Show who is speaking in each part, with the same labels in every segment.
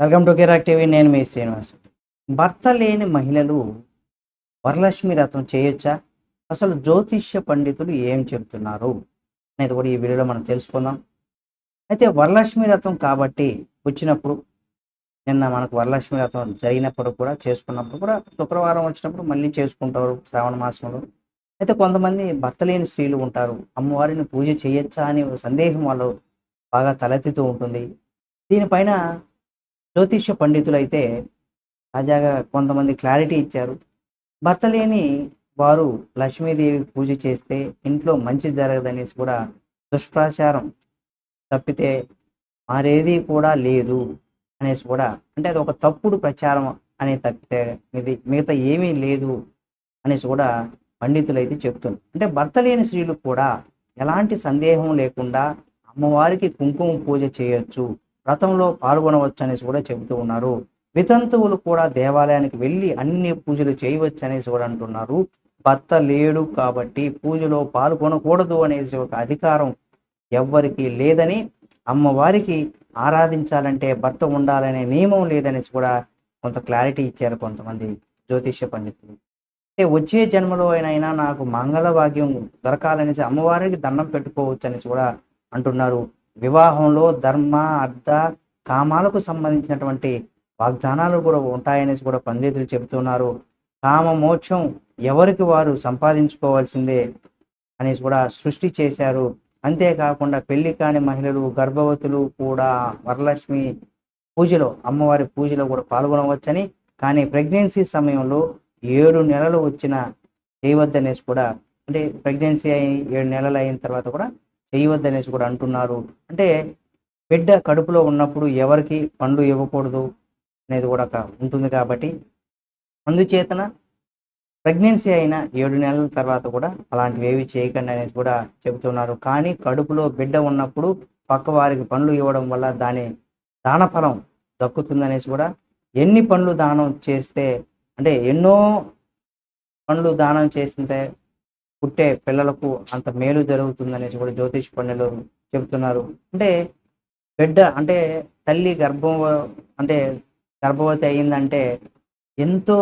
Speaker 1: Welcome to Kirik TV నేను మీ శ్రీనివాస్. భర్త లేని మహిళలు వరలక్ష్మి రథం చేయొచ్చా? అసలు జ్యోతిష్య పండితులు ఏం చెబుతున్నారు అనేది కూడా ఈ వీడియోలో మనం తెలుసుకుందాం. అయితే వరలక్ష్మి రథం కాబట్టి వచ్చినప్పుడు నిన్న మనకు వరలక్ష్మి రథం జరిగినప్పుడు కూడా చేసుకున్నప్పుడు కూడా శుక్రవారం వచ్చినప్పుడు మళ్ళీ చేసుకుంటారు శ్రావణ మాసంలో. అయితే కొంతమంది భర్త లేని స్త్రీలు ఉంటారు. అమ్మవారిని పూజ చేయొచ్చా అనే సందేహం వాళ్ళు బాగా తలెత్తుతూ ఉంటుంది. దీనిపైన జ్యోతిష్య పండితులు అయితే తాజాగా కొంతమంది క్లారిటీ ఇచ్చారు. భర్త లేని వారు లక్ష్మీదేవి పూజ చేస్తే ఇంట్లో మంచి జరగదనేసి కూడా దుష్ప్రచారం తప్పితే మరేది కూడా లేదు అనేసి కూడా అంటే అది ఒక తప్పుడు ప్రచారం అనే తప్పితే ఇది మిగతా ఏమీ లేదు అనేసి కూడా పండితులు అయితే చెప్తున్నారు. అంటే భర్త లేని స్త్రీలు కూడా ఎలాంటి సందేహం లేకుండా అమ్మవారికి కుంకుమ పూజ చేయొచ్చు. రథంలో పాల్గొనవచ్చనేసి కూడా చెబుతూ ఉన్నారు. వితంతువులు కూడా దేవాలయానికి వెళ్ళి అన్ని పూజలు చేయవచ్చు అనేసి కూడా అంటున్నారు. భర్త లేడు కాబట్టి పూజలో పాల్గొనకూడదు అనేసి ఒక అధికారం ఎవ్వరికి లేదని అమ్మవారికి ఆరాధించాలంటే భర్త ఉండాలనే నియమం లేదనేసి కూడా కొంత క్లారిటీ ఇచ్చారు కొంతమంది జ్యోతిష్య పండితులు. అంటే వచ్చే జన్మలో అయినా నాకు మంగళ భాగ్యం దొరకాలనేసి అమ్మవారికి దండం పెట్టుకోవచ్చు అనేసి కూడా అంటున్నారు. వివాహంలో ధర్మ అర్థ కామాలకు సంబంధించినటువంటి వాగ్దానాలు కూడా ఉంటాయనేసి కూడా పండితులు చెబుతున్నారు. కామ మోక్షం ఎవరికి వారు సంపాదించుకోవాల్సిందే అనేసి కూడా సృష్టి చేశారు. అంతేకాకుండా పెళ్ళి కాని మహిళలు గర్భవతులు కూడా వరలక్ష్మి పూజలో అమ్మవారి పూజలో కూడా పాల్గొనవచ్చని కానీ ప్రెగ్నెన్సీ సమయంలో ఏడు నెలలు వచ్చిన చేయవద్దనేసి కూడా అంటే ప్రెగ్నెన్సీ అయి ఏడు నెలలు అయిన తర్వాత కూడా చేయవద్దనేసి కూడా అంటున్నారు. అంటే బిడ్డ కడుపులో ఉన్నప్పుడు ఎవరికి పండ్లు ఇవ్వకూడదు అనేది కూడా ఉంటుంది కాబట్టి అందుచేతన ప్రెగ్నెన్సీ అయిన ఏడు నెలల తర్వాత కూడా అలాంటివి ఏవి చేయకండి అనేది కూడా చెబుతున్నారు. కానీ కడుపులో బిడ్డ ఉన్నప్పుడు పక్క వారికి పండ్లు ఇవ్వడం వల్ల దాని దానఫలం దక్కుతుందనేసి కూడా ఎన్ని పండ్లు దానం చేస్తే అంటే ఎన్నో పండ్లు దానం చేస్తే పుట్టే పిల్లలకు అంత మేలు జరుగుతుందనేసి కూడా జ్యోతిష్ పండితులు చెబుతున్నారు. అంటే బిడ్డ అంటే తల్లి గర్భం అంటే గర్భవతి అయిందంటే ఎంతో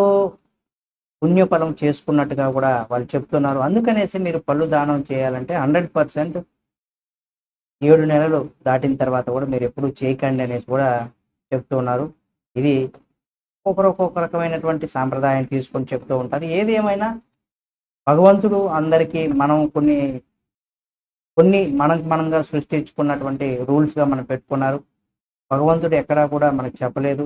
Speaker 1: పుణ్యఫలం చేసుకున్నట్టుగా కూడా వాళ్ళు చెప్తున్నారు అందుకనేసి మీరు పళ్ళు దానం చేయాలంటే హండ్రెడ్ పర్సెంట్ ఏడు నెలలు దాటిన తర్వాత కూడా మీరు ఎప్పుడు చేయకండి అనేసి కూడా చెప్తున్నారు ఇది ఒక్కొక్కరు ఒక్కొక్క రకమైనటువంటి సాంప్రదాయం తీసుకొని చెప్తూ ఉంటారు. ఏది ఏమైనా భగవంతుడు అందరికీ మనం కొన్ని కొన్ని మనం మనంగా సృష్టించుకున్నటువంటి రూల్స్గా మనం పెట్టుకున్నారు. భగవంతుడు ఎక్కడా కూడా మనకు చెప్పలేదు.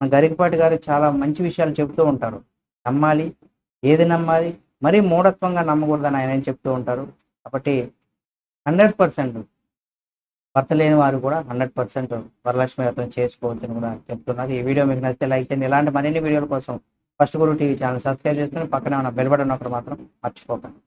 Speaker 1: మన గరికపాటి గారు చాలా మంచి విషయాలు చెబుతూ ఉంటారు. నమ్మాలి ఏది నమ్మాలి మరీ మూఢత్వంగా నమ్మకూడదని ఆయన చెప్తూ ఉంటారు. కాబట్టి హండ్రెడ్ పర్సెంట్ భర్త లేని వారు కూడా హండ్రెడ్ పర్సెంట్ వరలక్ష్మి వ్రతం చేసుకోవచ్చని కూడా చెప్తున్నారు. ఈ వీడియో మీకు నచ్చితే లైక్ చేయండి. ఇలాంటి మరిన్ని వీడియోల కోసం ఫస్ట్ గురువు టీవీ ఛానల్ సబ్స్క్రైబ్ చేసుకుని పక్కనే ఉన్న బెల్ బటన్ ఒకటి మాత్రం మర్చిపోకండి.